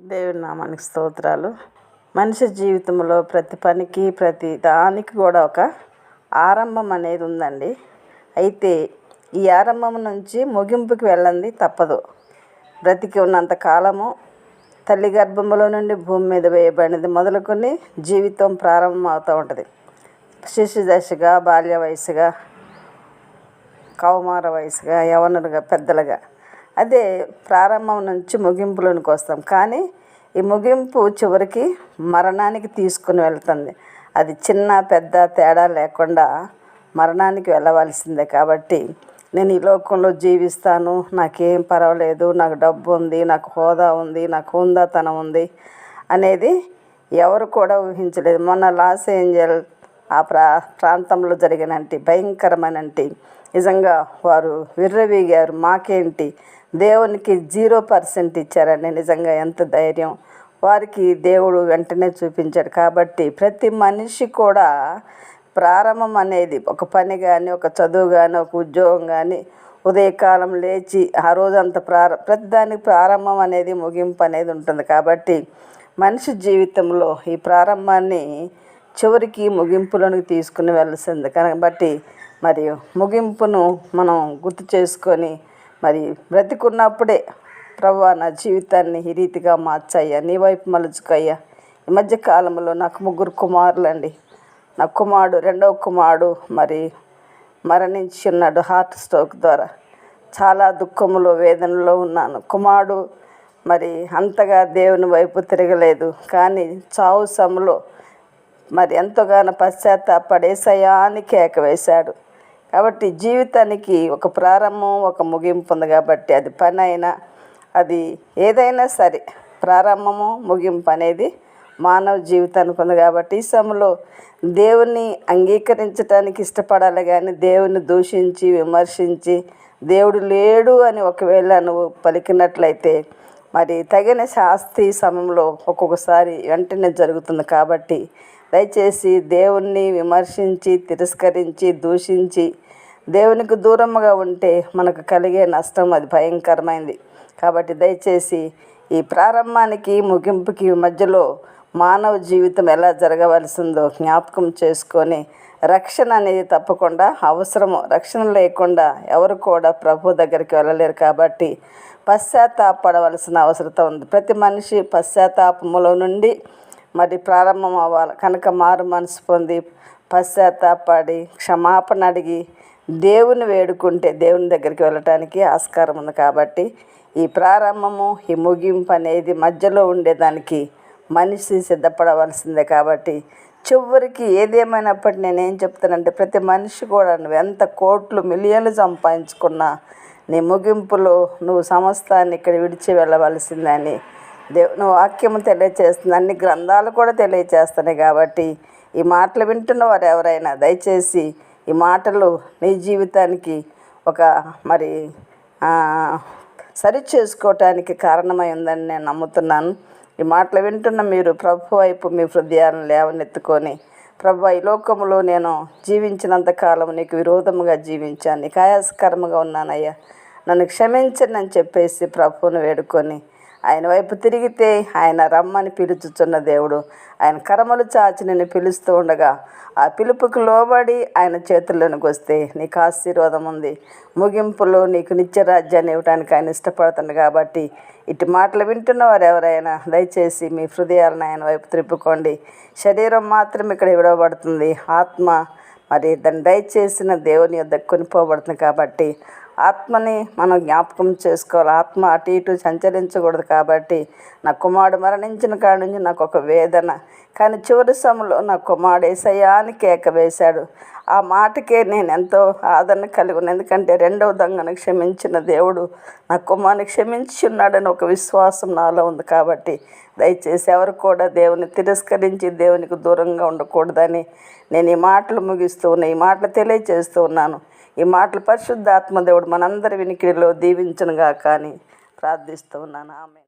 దేవుని నామానికి స్తోత్రాలు. మనిషి జీవితంలో ప్రతి పనికి ప్రతి దానికి కూడా ఒక ఆరంభం అనేది ఉందండి. అయితే ఈ ఆరంభం నుంచి ముగింపుకి వెళ్ళండి తప్పదు. బ్రతికి ఉన్నంత కాలము తల్లి గర్భంలో నుండి భూమి మీద వేయబడినది మొదలుకొని జీవితం ప్రారంభం అవుతూ ఉంటుంది. శిశు దశగా బాల్య వయసుగా కౌమార వయసుగా యవనులుగా పెద్దలుగా అదే ప్రారంభం నుంచి ముగింపులోనికి వస్తాం. కానీ ఈ ముగింపు చివరికి మరణానికి తీసుకుని వెళ్తుంది. అది చిన్న పెద్ద తేడా లేకుండా మరణానికి వెళ్ళవలసిందే. కాబట్టి నేను ఈ లోకంలో జీవిస్తాను. నాకేం పర్వాలేదు. నాకు డబ్బు ఉంది నాకు హోదా ఉంది నాకు హుందాతనం ఉంది అనేది ఎవరు కూడా ఊహించలేదు. మొన్న లాస్ ఏంజల్ ఆ ప్రా ప్రాంతంలో జరిగినంటి భయంకరమైనంటి నిజంగా వారు విర్రవీగారు. మాకేంటి? దేవునికి జీరో పర్సెంట్ ఇచ్చారండి. నిజంగా ఎంత ధైర్యం. వారికి దేవుడు వెంటనే చూపించాడు. కాబట్టి ప్రతి మనిషి కూడా ప్రారంభం అనేది ఒక పని కానీ ఒక చదువు కానీ ఒక ఉద్యోగం కానీ ఉదయకాలం లేచి ఆ రోజంతా ప్రార ప్రతిదానికి ప్రారంభం అనేది ముగింపు అనేది ఉంటుంది. కాబట్టి మనిషి జీవితంలో ఈ ప్రారంభాన్ని చివరికి ముగింపులోనికి తీసుకుని వెళ్ళాల్సింది. కాబట్టి మరి ముగింపును మనం గుర్తు చేసుకొని మరి బ్రతికున్నప్పుడే ప్రభు నా జీవితాన్ని ఈ రీతిగా మార్చయ్యా నీ వైపు మలుచుకయ్యా. ఈ మధ్య కాలంలో నాకు ముగ్గురు కుమారులండి. నా కుమారుడు రెండవ కుమారుడు మరి మరణించి ఉన్నాడు హార్ట్ స్ట్రోక్ ద్వారా. చాలా దుఃఖములో వేదనలో ఉన్నాను. కుమారుడు మరి అంతగా దేవుని వైపు తిరగలేదు. కానీ చావు సమలో మరి ఎంతగానో పశ్చాత్తాపడేసయా అని కేక వేశాడు. కాబట్టి జీవితానికి ఒక ప్రారంభం ఒక ముగింపు ఉంది కాబట్టి అది పని అయినా అది ఏదైనా సరే ప్రారంభము ముగింపు అనేది మానవ జీవితానికి ఉంది కాబట్టి ఈ సమయంలో దేవుని అంగీకరించడానికి ఇష్టపడాలి కానీ దేవుని దూషించి విమర్శించి దేవుడు లేడు అని ఒకవేళ నువ్వు పలికినట్లయితే మరి తగిన శాస్తి సమయంలో ఒక్కొక్కసారి వెంటనే జరుగుతుంది కాబట్టి దయచేసి దేవుణ్ణి విమర్శించి తిరస్కరించి దూషించి దేవునికి దూరంగా ఉంటే మనకు కలిగే నష్టం అది భయంకరమైంది. కాబట్టి దయచేసి ఈ ప్రారంభానికి ముగింపుకి మధ్యలో మానవ జీవితం ఎలా జరగవలసిందో జ్ఞాపకం చేసుకొని రక్షణ అనేది తప్పకుండా అవసరము. రక్షణ లేకుండా ఎవరు కూడా ప్రభు దగ్గరికి వెళ్ళలేరు కాబట్టి పశ్చాత్తాపడవలసిన అవసరత ఉంది. ప్రతి మనిషి పశ్చాత్తాపములో నుండి మరి ప్రారంభం అవ్వాలి. కనుక మారు మనసు పొంది పశ్చాత్తాపడి క్షమాపణ అడిగి దేవుని వేడుకుంటే దేవుని దగ్గరికి వెళ్ళటానికి ఆస్కారం ఉంది కాబట్టి ఈ ప్రారంభము ఈ ముగింపు అనేది మధ్యలో ఉండేదానికి మనిషి సిద్ధపడవలసిందే కాబట్టి చివరికి ఏదేమైనప్పటి నేనేం చెప్తానంటే ప్రతి మనిషి కూడా నువ్వు ఎంత కోట్లు మిలియన్లు సంపాదించుకున్నా నీ ముగింపులో నువ్వు సమస్తాన్ని ఇక్కడ విడిచి వెళ్ళవలసిందని దేవుని వాక్యము తెలియచేస్తుంది అన్ని గ్రంథాలు కూడా తెలియచేస్తున్నాయి కాబట్టి ఈ మాటలు వింటున్న వారు ఎవరైనా దయచేసి ఈ మాటలు నీ జీవితానికి ఒక మరి సరి చేసుకోవటానికి కారణమై ఉందని నేను నమ్ముతున్నాను. ఈ మాటలు వింటున్న మీరు ప్రభు వైపు మీ హృదయాలను లేవనెత్తుకొని ప్రభు ఈ లోకంలో నేను జీవించినంత కాలం నీకు విరోధముగా జీవించాను నీకు ఆయాసకరముగా ఉన్నానయ్యా. నన్ను క్షమించండి అని చెప్పేసి ప్రభువును వేడుకొని ఆయన వైపు తిరిగితే ఆయన రమ్మని పిలుచుచున్న దేవుడు. ఆయన కరమలు చాచి నిన్ను పిలుస్తూ ఉండగా ఆ పిలుపుకు లోబడి ఆయన చేతుల్లోనికి వస్తే నీకు ఆశీర్వాదం ఉంది. ముగింపులో నీకు నిత్య రాజ్యాన్ని ఇవ్వడానికి ఆయన ఇష్టపడుతుంది కాబట్టి ఇటు మాటలు వింటున్న వారు ఎవరైనా దయచేసి మీ హృదయాలను ఆయన వైపు త్రిప్పుకోండి. శరీరం మాత్రం ఇక్కడ ఇవ్వబడుతుంది ఆత్మ మరి దాన్ని దయచేసిన దేవుని యొద్ద కొనిపోబడుతుంది కాబట్టి ఆత్మని మనం జ్ఞాపకం చేసుకోవాలి. ఆత్మ అటు ఇటు సంచరించకూడదు కాబట్టి నా కుమారుడు మరణించిన కాడి నుంచి నాకు ఒక వేదన. కానీ చివరి సమయంలో నా కుమారుడు ఏసయాని కేక వేశాడు. ఆ మాటకే నేను ఎంతో ఆదరణ కలిగి ఉన్నాను. ఎందుకంటే రెండవ దొంగను క్షమించిన దేవుడు నా కుమారుని క్షమించి ఉన్నాడని ఒక విశ్వాసం నాలో ఉంది కాబట్టి దయచేసి ఎవరు కూడా దేవుని తిరస్కరించి దేవునికి దూరంగా ఉండకూడదని నేను ఈ మాటలు ముగిస్తూ ఉన్నాయి ఈ మాటలు తెలియజేస్తూ ఉన్నాను. ఈ మాటలు పరిశుద్ధాత్మ దేవుడు మనందరి వినికిడిలో దీవించనుగా కానీ ప్రార్థిస్తూ ఉన్నాను. ఆమె